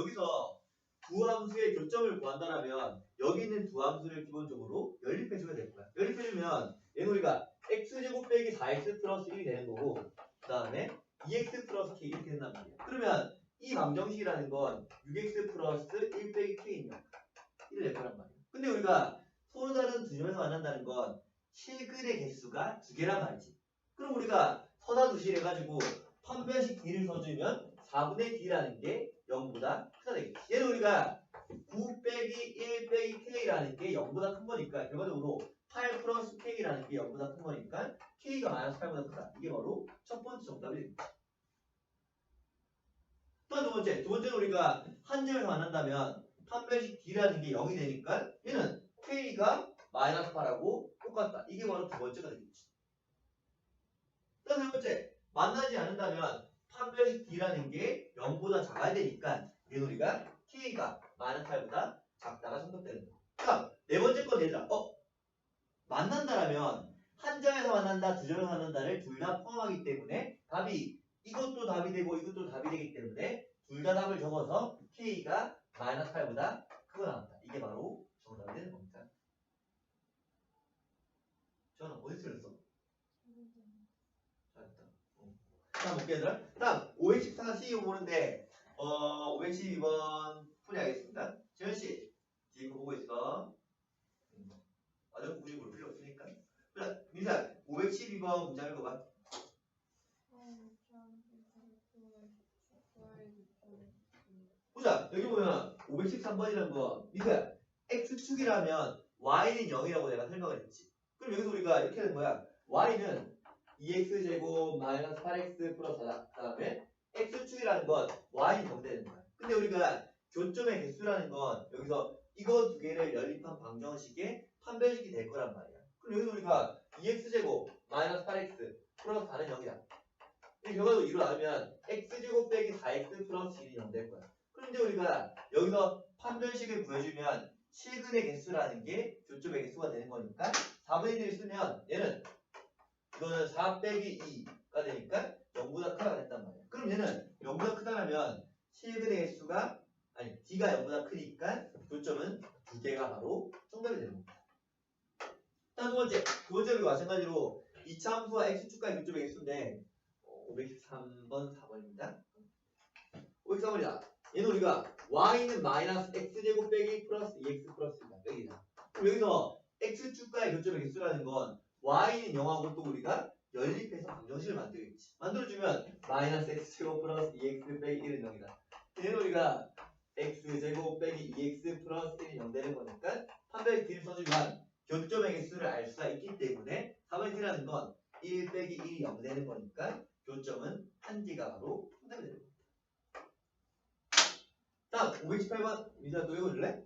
여기서 두 함수의 교점을 구한다면 여기 있는 두 함수를 기본적으로 연립해줘야 될 거야. 연립해주면 얘는 우리가 x제곱 빼기 4x 플러스 1이 되는 거고 그 다음에 2x 플러스 k 이렇게 된단 말이야. 그러면 이 방정식이라는 건 6x 플러스 1 빼기 k입니다. 1을 낼 거란 말이야. 근데 우리가 서로 다른 두 점에서 만난다는 건 실근의 개수가 두 개란 말이지. 그럼 우리가 서다 두실 해가지고 판별식 d를 써주면 4분의 d라는 게 0보다 크다 되겠지. 얘는 우리가 9 빼기 1 빼기 k라는 게 0보다 큰 거니까 결과적으로 8 플러스 k라는 게 0보다 큰 거니까 k가 마이너스 8보다 크다. 이게 바로 첫 번째 정답이 됩니다. 또 두 번째, 두 번째는 우리가 한 점에서 만난다면 판별식 d라는 게 0이 되니까 얘는 k가 마이너스 8하고 똑같다. 이게 바로 두 번째가 되겠지. 또 세 번째, 만나지 않는다면 판별식 d라는 게 0보다 작아야 되니까 얘는 우리가 k가 마이너스 8보다 작다가 선택되는 거. 그럼 네 번째 건 얘들아, 어? 만난다라면 한 점에서 만난다, 두 점에서 만난다를 둘 다 포함하기 때문에 답이 이것도 답이 되고 이것도 답이 되기 때문에 둘 다 답을 적어서 k가 마이너스 8보다 크고 나온다. 이게 바로 정답이 되는 겁니다. 저는 어디 틀렸어? 잘했다. 어. 다음 볼게요, 얘들아. 다음 514C 보는데 어 512번 풀이하겠습니다. 재현 씨 뒤에 거 보고 있어. 음. 완전 구직으로 필요 없으니까. 자, 민사 512번 문장 읽어봐. 보자 여기 보면 513번이라는 거 민사야 x축이라면 y는 0이라고 내가 설명을 했지. 그럼 여기서 우리가 이렇게 하는 거야. y는 2x제곱 마이너스 8x 플러스 4다. 그 다음에 x축이라는 건 y는 0 되는 거야. 근데 우리가 교점의 개수라는 건 여기서 이거 두 개를 연립한 방정식의 판별식이 될 거란 말이야. 그럼 여기서 우리가 2x제곱 마이너스 8x 플러스 4는 0이다. 이 결과도 이로 나오면 x제곱 빼기 4x 플러스 1이 0 될 거야. 그런데 우리가 여기서 판별식을 구해주면 실근의 개수라는 게 교점의 개수가 되는 거니까 4분의 1을 쓰면 얘는 이거는 4 빼기 2가 되니까 0보다 크다가 됐단 말이야. 그럼 얘는 0보다 크다라면 실근의 개수가 아니 d가 0보다 크니까 교점은 두 개가 바로 정답이 되는 겁니다. 다음 두 번째, 두 번째도 마찬가지로 2차 함수와 x축과의 교점의 개수인데 어, 513번 4번입니다. 513번이다. 얘는 우리가 y는 마이너스 x제곱 빼기 플러스 2x 플러스 2다. 빼기다. 그럼 여기서 x축과의 교점의 개수라는 건 y는 0하고 또 우리가 연립해서 방정식을 만들겠지. 만들어주면 마이너스 x제곱 플러스 2x 빼기 1은 0이다. 얘는 우리가 x제곱 빼기 2x 플러스 1이 0 되는 거니까 판별 d를 써주면 교점의 개수를 알 수가 있기 때문에 4번의 d라는 건 1 빼기 1이 0 되는 거니까 교점은 한 d가 바로 정답이 되는 겁니다. 다음 518번 민사 또 읽어줄래?